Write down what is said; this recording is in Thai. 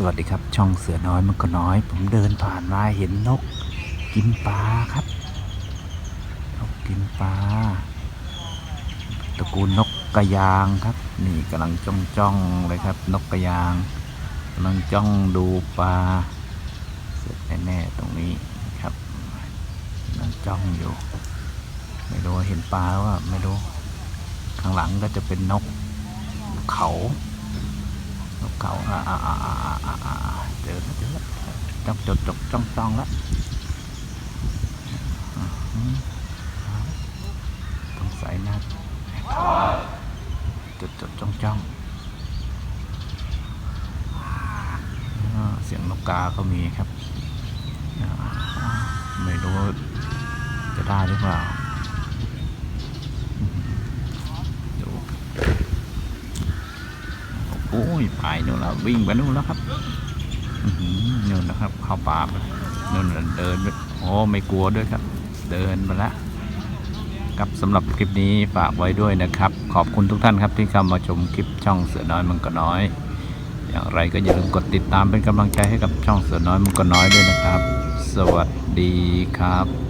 สวัสดีครับ ช่องเสือน้อยมันก็น้อย ผมเดินผ่านมาเห็นนก กินปลาครับ นกกินปลาตระกูลนกกระยางครับ นี่กำลังจ้องจ้องเลยครับ นกกระยางกำลังจ้องดูปลาเสร็จแน่ๆตรงนี้ครับกำลังจ้องอยู่ ไม่รู้เห็นปลาวว่าไม่รู้ข้างหลังก็จะเป็นนกเขา เขาอ่าอ่าอ่าอ่าอ่าอ่าเจอแล้วเจอแล้วจ้องจดจดจ้องจ้องแล้วต้องใส่น้าจดจดจ้องจ้องเสียงนกกาก็มีครับ ไม่รู้จะได้หรือเปล่าอืมดู โอ้ยไปนู่นแล้ววิ่งไปนู่นแล้วครับนู่นนะครับ เข้าป่าไปนู่นเดินโอ้ไม่กลัวด้วยครับ เดินมาล้วครับสำหรับคลิปนี้ฝากไว้ด้วยนะครับ ขอบคุณทุกท่านครับที่เข้ามาชมคลิปช่องเสือน้อยมันก็น้อย อย่างไรก็อย่าลืมกดติดตามเป็นกำลังใจให้กับช่องเสือน้อยมันก็น้อยด้วยนะครับ สวัสดีครับ